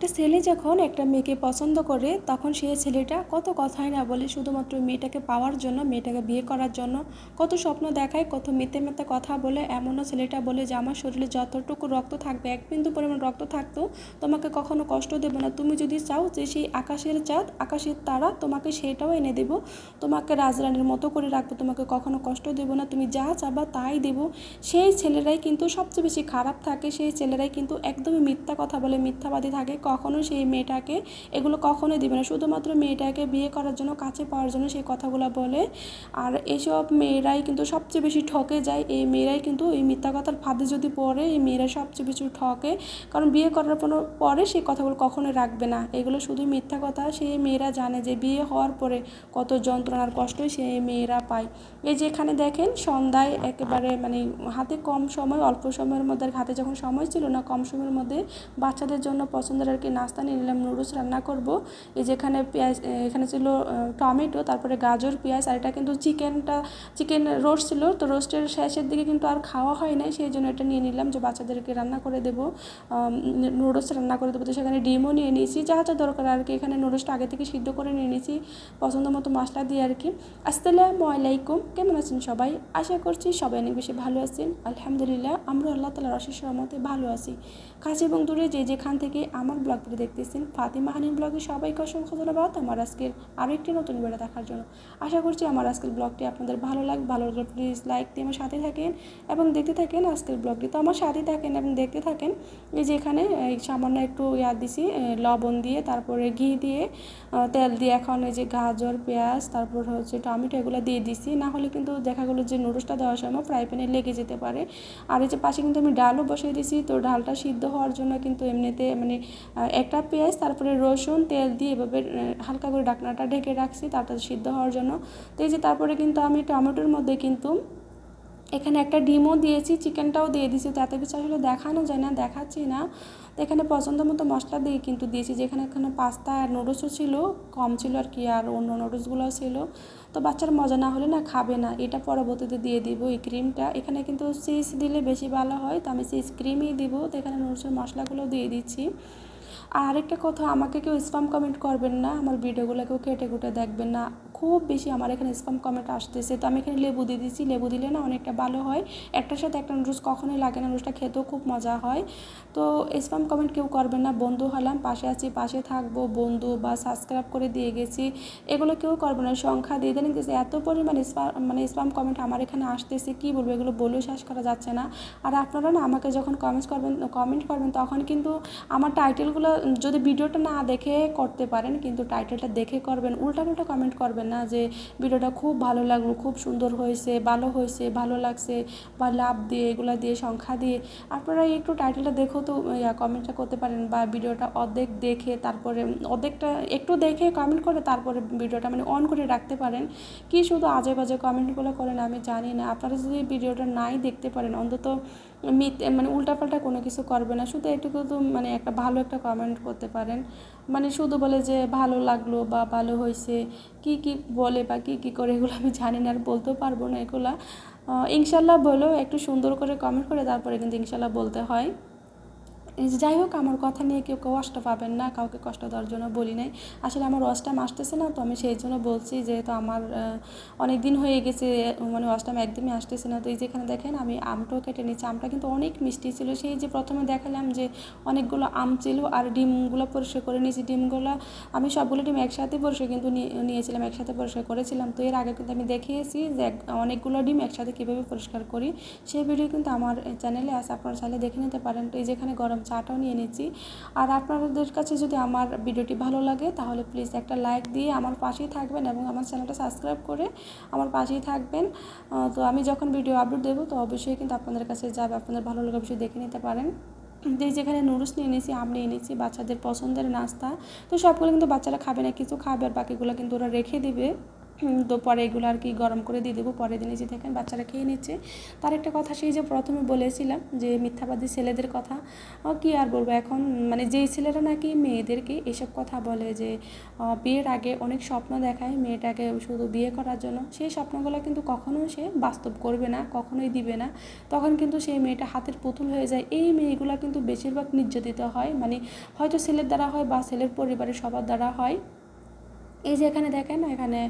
একটা ছেলে যখন একটা মেয়েকে পছন্দ করে, তখন সেই ছেলেটা কত কথাই না বলে শুধুমাত্র মেয়েটাকে পাওয়ার জন্য, মেয়েটাকে বিয়ে করার জন্য, কত স্বপ্ন দেখায়, কত মিথ্যে মিথ্যে কথা বলে, এমনও ছেলেটা বলে যে, আমার শরীরে যতটুকু রক্ত থাকবে, এক বিন্দু পরিমাণ রক্ত থাকতো, তোমাকে কখনো কষ্ট দেবো না। তুমি যদি চাও যে, সেই আকাশের চাঁদ, আকাশের তারা, তোমাকে সেটাও এনে দেবো। তোমাকে রাজরানীর মতো করে রাখব, তোমাকে কখনো কষ্ট দেবো না। তুমি যা চাবা তাই দেবো। সেই ছেলেরাই কিন্তু সবচেয়ে বেশি খারাপ থাকে, সেই ছেলেরাই কিন্তু একদমই মিথ্যা কথা বলে, মিথ্যাবাদী থাকে। কখনো সেই মেয়েটাকে, এগুলো কখনোই দিবে না। শুধুমাত্র মেয়েটাকে বিয়ে করার জন্য, কাছে পাওয়ার জন্য সেই কথাগুলো বলে। আর এইসব মেয়েরাই কিন্তু সবচেয়ে বেশি ঠকে যায়। এই মেয়েরাই কিন্তু এই মিথ্যা কথার ফাঁদে যদি পড়ে, এই মেয়েরা সবচেয়ে বেশি ঠকে। কারণ বিয়ে করার পর- সেই কথাগুলো কখনোই রাখবে না। এগুলো শুধু মিথ্যা কথা। সেই মেয়েরা জানে যে বিয়ে হওয়ার পরে কত যন্ত্রণার কষ্টই সেই মেয়েরা পায়। এই যে এখানে দেখেন, সন্ধ্যায় একেবারে মানে হাতে কম সময়, অল্প সময়ের মধ্যে, হাতে যখন সময় ছিল না, কম সময়ের মধ্যে বাচ্চাদের জন্য পছন্দের কি নাস্তা নিয়ে নিলাম, নুডলস রান্না করব। এই যে এখানে পেঁয়াজ এখানে ছিল টমেটো, তারপরে গাজর, পেঁয়াজ, আর এটা কিন্তু চিকেনটা, চিকেন রোস্ট ছিল। তো রোস্টের শেষের দিকে কিন্তু আর খাওয়া হয় নাই, সেই জন্য এটা নিয়ে নিলাম যে বাচ্চাদেরকে রান্না করে দেবো। নুডলস রান্না করে দেবো। তো সেখানে ডিমও নিয়ে নিয়েছি, যা যা দরকার আর কি। এখানে নুডলসটা আগে থেকে সিদ্ধ করে নিয়ে নিয়েছি, পছন্দ মতো মশলা দিয়ে আর কি। আসসালামু আলাইকুম, কেমন আছেন সবাই? আশা করছি সবাই অনেক বেশি ভালো আছেন। আলহামদুলিল্লাহ, আমরা আল্লাহ তালার অশেষ রহমতে ভালো আছি। কাছে এবং দূরে যে যেখান থেকে আমার ব্লগটি দেখতেছেন। ফাতিমা হানির ব্লগে সবাইকে অসংখ্য ধন্যবাদ আমার আজকের আরও একটি নতুন ভিডিও দেখার জন্য। আশা করছি আমার আজকের ব্লগটি আপনাদের ভালো লাগবে ভালো লাগলে। প্লিজ লাইক দিয়ে আমার সাথে থাকেন এবং দেখতে থাকেন আজকের ব্লগটি। তো আমার সাথেই থাকেন এবং দেখতে থাকেন। এই যে এখানে সামান্য একটু ইয়া দিছি লবণ দিয়ে, তারপরে ঘি দিয়ে তেল দিয়ে এখন এই যে গাজর, পেঁয়াজ, তারপর হচ্ছে টমেটো এগুলো দিয়ে দিছি। না হলে কিন্তু দেখা গেলো যে নুডলসটা দেওয়ার সময় ফ্রাই প্যানে লেগে যেতে পারে। আর এই যে পাশে কিন্তু আমি ডালও বসিয়ে দিয়েছি তো ডালটা সিদ্ধ হওয়ার জন্য কিন্তু এমনিতে মানে একটা পেঁয়াজ, তারপরে রসুন, তেল দিয়ে এভাবে হালকা করে ঢাকনাটা ঢেকে রাখছি তারপরে সিদ্ধ হওয়ার জন্য। তো এই যে তারপরে কিন্তু আমি টমেটোর মধ্যে কিন্তু এখানে একটা ডিমও দিয়েছি, চিকেনটাও দিয়ে দিয়েছি। তো এত কিছু আসলে দেখানো যায় না, দেখাচ্ছি না। তো এখানে পছন্দ মতো মশলা দিয়ে কিন্তু দিয়েছি, যেখানে এখানে পাস্তা আর নুডলসও ছিল, কম ছিল আর কি, আর অন্য নুডলসগুলোও ছিল। তো বাচ্চার মজা না হলে না খাবে না, এটা পরবর্তীতে দিয়ে দিব এই ক্রিমটা। এখানে কিন্তু চিজ দিলে বেশি ভালো হয়, তো আমি চিজ ক্রিমই দিব। তো এখানে নুডলসের মশলাগুলো দিয়ে দিচ্ছি। আর আরেকটা কথা, আমাকে কেউ স্পাম কমেন্ট করবেন না, আমার ভিডিওগুলো কেউ কেটে কুটে দেখবেন না। খুব বেশি আমার এখানে স্পাম কমেন্ট আসতেছে। তো আমি এখানে লেবু দিয়ে দিচ্ছি লেবু দিলে না অনেকটা ভালো হয়। একটার সাথে একটা নুডলস কখনোই লাগে না নুডলসটা খেতেও খুব মজা হয়। তো স্পাম কমেন্ট কেউ করবেন না, বন্ধু হলাম, পাশে আছি, পাশে থাকব, বন্ধু বা সাবস্ক্রাইব করে দিয়ে গেছি। এগুলো কেউ করবে না, সংখ্যা দিয়ে দেন গেছে এত পরিমাণ স্পাম মানে স্পাম কমেন্ট আমার এখানে আসতেছে, কী বলব, এগুলো বলেও শেষ করা যাচ্ছে না। আর আপনারা না আমাকে যখন কমেন্টস করবেন কমেন্ট করবেন, তখন কিন্তু আমার টাইটেলগুলো যদি ভিডিওটা না দেখে করতে পারেন, কিন্তু টাইটেলটা দেখে করবেন, উল্টাপাল্টা কমেন্ট করবেন না যে ভিডিওটা খুব ভালো লাগল, খুব সুন্দর হয়েছে, ভালো হয়েছে, ভালো লাগছে, বা লাভ দিয়ে, এগুলো দিয়ে, সংখ্যা দিয়ে। আপনারা একটু টাইটেলটা দেখো তো কমেন্টটা করতে পারেন, বা ভিডিওটা অর্ধেক দেখে তারপরে, অর্ধেকটা একটু দেখে কমেন্ট করে তারপরে ভিডিওটা মানে অন করে রাখতে পারেন। কি শুধু আজে বাজে কমেন্টগুলো করেন আমি জানি না। আপনারা যদি ভিডিওটা নাই দেখতে পারেন, অন্তত মিথ মানে উল্টাপাল্টা কোনো কিছু করবে না। শুধু এটুকু তো মানে একটা ভালো একটা কমেন্ট করতে পারেন। মানে শুধু বলে যে ভালো লাগল বা ভালো হয়েছে, কি কি বলে বা কি কি করে এগুলো আমি জানি না, আর বলতেও পারব না এগুলা। ইনশাল্লাহ বলো, একটু সুন্দর করে কমেন্ট করে তারপরে কিন্তু ইনশাল্লাহ বলতে হয়। যাই হোক, আমার কথা নিয়ে কেউ কষ্ট পাবেন না, কাউকে কষ্ট দেওয়ার জন্য বলি নাই। আসলে আমার ওয়াশ টাইম আসতেছে না, তো আমি সেই জন্য বলছি যেহেতু আমার অনেক দিন হয়ে গেছে মানে ওয়াশ টাইম একদমই আসতেছে না। তো এই যেখানে দেখেন, আমি আমটাও কেটে নিচ্ছি। আমটা কিন্তু অনেক মিষ্টি ছিল। সেই যে প্রথমে দেখালাম যে, অনেকগুলো আম ছিল আর ডিমগুলো পরিষ্কার করে নিয়েছি। ডিমগুলো আমি সবগুলো ডিম একসাথে পরিষ্কার কিন্তু নিয়ে- নিয়েছিলাম, একসাথে পরিষ্কার করেছিলাম। তো এর আগে কিন্তু আমি দেখিয়েছি যে অনেকগুলো ডিম একসাথে কীভাবে পরিষ্কার করি। সেই ভিডিও কিন্তু আমার চ্যানেলে আছে। আপনারা চাইলে দেখে নিতে পারেন। তো এই যেখানে গরম চাটাও নিয়ে নিচ্ছি। আর আপনাদের কাছে যদি আমার ভিডিওটি ভালো লাগে, তাহলে প্লিজ একটা লাইক দিয়ে আমার পাশেই থাকবেন এবং আমার চ্যানেলটা সাবস্ক্রাইব করে আমার পাশেই থাকবেন। তো আমি যখন ভিডিও আপলোড দেবো, তো অবশ্যই কিন্তু আপনাদের কাছে যাবে, আপনাদের ভালো লাগে অবশ্যই দেখে নিতে পারেন। যে যেখানে নুডলস নিয়ে এনেছি, আম নিয়ে নিয়েছি বাচ্চাদের পছন্দের নাস্তা। তো সবগুলো কিন্তু বাচ্চারা খাবে না, কিছু খাবে আর বাকিগুলো কিন্তু ওরা রেখে দিবে। তো পরে এগুলো আর কি গরম করে দিয়ে দেবো, পরের দিনে যে দেখেন বাচ্চারা খেয়ে নিচ্ছে। তার একটা কথা সেই যে প্রথমে বলেছিলাম যে মিথ্যাবাদী ছেলেদের কথা কি আর বলব এখন মানে যেই ছেলেরা নাকি মেয়েদেরকে এসব কথা বলে যে বিয়ের আগে অনেক স্বপ্ন দেখায় মেয়েটাকে শুধু বিয়ে করার জন্য, সেই স্বপ্নগুলো কিন্তু কখনো সে বাস্তব করবে না, কখনোই দিবে না। তখন কিন্তু সেই মেয়েটা হাতের পুতুল হয়ে যায়। এই মেয়েগুলো কিন্তু বেশিরভাগ নির্যাতিত হয় মানে হয়তো ছেলের দ্বারা হয় বা ছেলের পরিবারের সবার দ্বারা হয়। এই যে এখানে দেখেন এখানে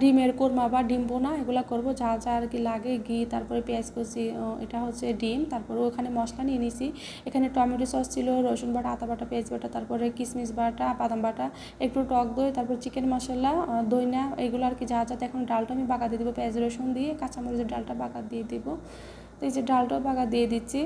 ডিমের কোরমা বা ডিম বোনা এগুলো করব। যা যা আর কি লাগে ঘি তারপরে পেঁয়াজ কুচি এটা হচ্ছে ডিম। তারপরে ওখানে মশলা নিয়ে নিয়েছি এখানে টমেটো সস ছিল রসুন বাটা আতা বাটা পেঁয়াজ বাটা তারপরে কিশমিশ বাটা বাদাম বাটা একটু টক দই তারপর চিকেন মশলা আহ, দইনা এগুলো আর কি যা যা। এখন ডালটা আমি বাগা দিয়ে দেবো পেঁয়াজ রসুন দিয়ে কাঁচামরিচের ডালটা বাগা দিয়ে দেবো। তো এই যে ডালটাও বাগা দিয়ে দিচ্ছি।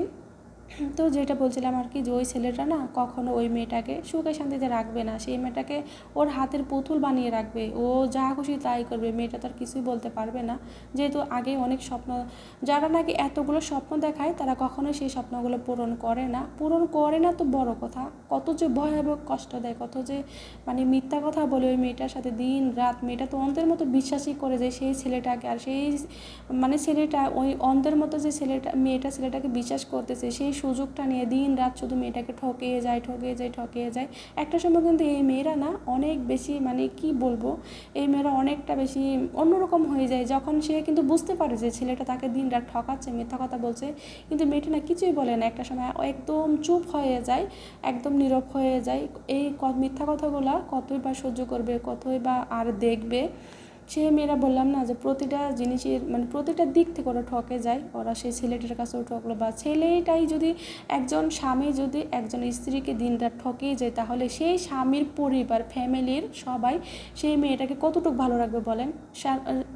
তো যেটা বলছিলাম আর কি যে ওই ছেলেটা না কখনো ওই মেয়েটাকে সুখে শান্তিতে রাখবে না। সেই মেয়েটাকে ওর হাতের পুতুল বানিয়ে রাখবে। ও যা খুশি তাই করবে। মেয়েটা তার কিছুই বলতে পারবে না। যেহেতু আগে অনেক স্বপ্ন, যারা নাকি এতগুলো স্বপ্ন দেখায় তারা কখনোই সেই স্বপ্নগুলো পূরণ করে না। পূরণ করে না তো বড় কথা। কত যে ভয়াবহ কষ্ট দেয়, কত যে মানে মিথ্যা কথা বলে ওই মেয়েটার সাথে দিন রাত। মেয়েটা তো অন্তের মতো বিশ্বাসই করে যে সেই ছেলেটাকে আর সেই মানে ছেলেটা ওই অন্তের মতো যে ছেলেটা, মেয়েটা ছেলেটাকে বিশ্বাস করতেছে, সেই সুযোগটা নিয়ে দিন রাত শুধু মেয়েটাকে ঠকিয়ে যায় ঠকিয়ে যায় ঠকিয়ে যায়। একটা সময় কিন্তু এই মেয়েরা না অনেক বেশি মানে কি বলব, এই মেয়েরা অনেকটা বেশি অন্যরকম হয়ে যায়। যখন সে কিন্তু বুঝতে পারে যে ছেলেটা তাকে দিন রাত ঠকাচ্ছে, মিথ্যা কথা বলছে, কিন্তু মেয়েটা না কিছুই বলে না। একটা সময় একদম চুপ হয়ে যায়, একদম নীরব হয়ে যায়। এই মিথ্যা কথাগুলো কতই বা সহ্য করবে, কতই বা আর দেখবে। সে মেয়েরা বললাম না যে প্রতিটা জিনিসের মানে প্রতিটা দিক থেকে ওরা ঠকে যায়। ওরা সেই ছেলেটার কাছেও ঠকলো বা ছেলেটাই যদি একজন স্বামী যদি একজন স্ত্রীকে দিন রাত ঠকিয়ে যায়, তাহলে সেই স্বামীর পরিবার, ফ্যামিলির সবাই সেই মেয়েটাকে কতটুকু ভালো রাখবে বলেন?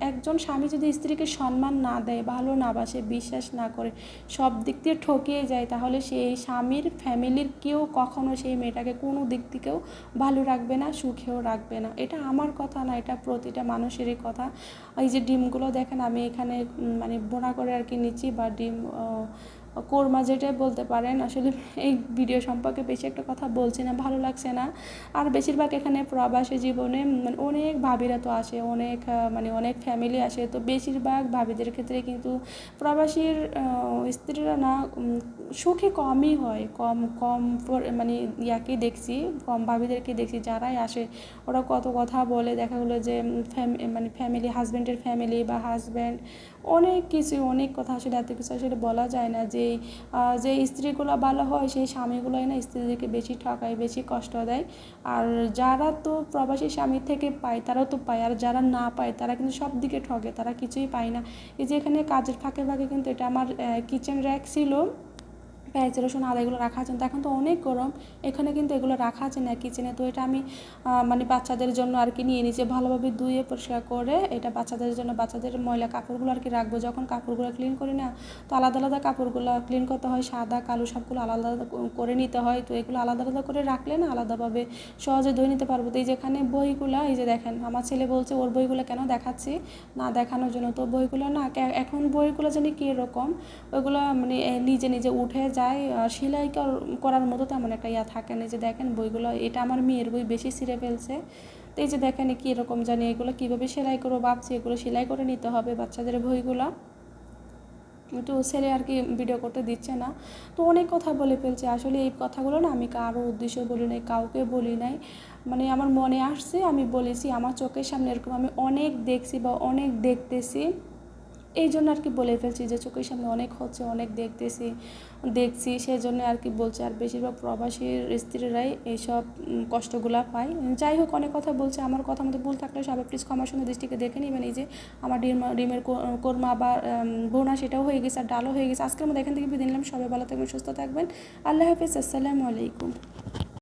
একজন স্বামী যদি স্ত্রীকে সম্মান না দেয়, ভালো না বাসে, বিশ্বাস না করে, সব দিক দিয়ে ঠকিয়ে যায়, তাহলে সেই স্বামীর, ফ্যামিলির কেউ কখনো সেই মেয়েটাকে কোনো দিক থেকেও ভালো রাখবে না, সুখেও রাখবে না। এটা আমার কথা না, এটা প্রতিটা মানুষেরই কথা। এই যে ডিমগুলো দেখেন, আমি এখানে মানে বোনা করে আর কি নিচ্ছি বা ডিম কোরমা যেটাই বলতে পারেন, আসলে এই ভিডিও সম্পর্কে বেশি একটা কথা বলছি না, ভালো লাগছে না। আর বেশিরভাগ এখানে প্রবাসী জীবনে মানে অনেক ভাবিরা তো আসে, অনেক মানে অনেক ফ্যামিলি আসে, তো বেশিরভাগ ভাবিদের ক্ষেত্রে কিন্তু প্রবাসীর স্ত্রীরা না সুখে কমই হয়, কম কম মানে ইয়াকে দেখছি, কম ভাবিদেরকে দেখছি, যারাই আসে, ওরা কত কথা বলে, দেখা গেলো যে মানে ফ্যামিলি হাজব্যান্ডের ফ্যামিলি বা হাজব্যান্ড অনেক কিছু, অনেক কথা আসলে, এত কিছু আসলে বলা যায় না যে যে স্ত্রীগুলো ভালো হয়, সেই স্বামীগুলোই না স্ত্রীদেরকে বেশি ঠকায়, বেশি কষ্ট দেয়। আর যারা তো প্রবাসী স্বামীর থেকে পায় তারাও তো পায়, আর যারা না পায়, তারা কিন্তু সব দিকে ঠকে, তারা কিছুই পায় না। এই যে এখানে কাজের ফাঁকে ফাঁকে কিন্তু এটা আমার কিচেন র্যাক ছিল। পেঁয়াজ, রসুন, আদা এগুলো রাখা আছে। এখন তো অনেক গরম। এখানে কিন্তু এগুলো রাখা আছে না কিচেনে তো এটা আমি মানে বাচ্চাদের জন্য আর কি নিয়ে নিয়েছি ভালোভাবে ধুয়ে পরিষ্কার করে এটা বাচ্চাদের জন্য, বাচ্চাদের ময়লা কাপড়গুলো আর কি রাখব। যখন কাপড়গুলো ক্লিন করি না, তো আলাদা আলাদা কাপড়গুলো ক্লিন করতে হয়। সাদা, কালো সবগুলো আলাদা আলাদা করে নিতে হয়। তো এগুলো আলাদা আলাদা করে রাখলে না আলাদাভাবে সহজে ধুয়ে নিতে পারব। তো এই যেখানে বইগুলো, এই যে দেখেন, আমার ছেলে বলছে, ওর বইগুলো কেন দেখাচ্ছি না দেখানোর জন্য? তো বইগুলো না এখন বইগুলো জানি কীরকম? ওইগুলো মানে নিজে নিজে উঠে যায় আর সেলাই করার মতো তেমন একটা ইয়া থাকে না। যে দেখেন বইগুলো, এটা আমার মেয়ের বই বেশি ছিঁড়ে ফেলছে। তো এই যে দেখেন কী রকম জানি এগুলো কীভাবে সেলাই করব ভাবছি, এগুলো সেলাই করে নিতে হবে বাচ্চাদের বইগুলো। তো ছেলে আর কি ভিডিও করতে দিচ্ছে না। তো অনেক কথা বলে ফেলছে। আসলে এই কথাগুলো না আমি কারও উদ্দেশ্য বলি নাই, কাউকে বলি নাই। মানে আমার মনে আসছে, আমি বলেছি, আমার চোখের সামনে এরকম আমি অনেক দেখছি বা অনেক দেখতেছি। এই জন্য আর কি বলে ফেলছি যে চোখের সামনে অনেক হচ্ছে, অনেক দেখতেছি, দেখছি সেই জন্য আর কি বলছে আর বেশিরভাগ প্রবাসীর স্ত্রীরাই এইসব কষ্টগুলা পায়। যাই হোক, অনেক কথা বলছে, আমার কথা মতো ভুল থাকলে সবাই প্লিজ ক্ষমা সঙ্গে দৃষ্টিকে দেখে নেবেন। এই যে আমার ডিম, ডিমের কোরমা বা বোনা সেটাও হয়ে গেছে আর ডালও হয়ে গেছে। আজকের মধ্যে এখান থেকে বিদিন নিলাম। সবাই ভালো থাকবেন, সুস্থ থাকবেন। আল্লাহ হাফিজ, আসসালামু আলাইকুম।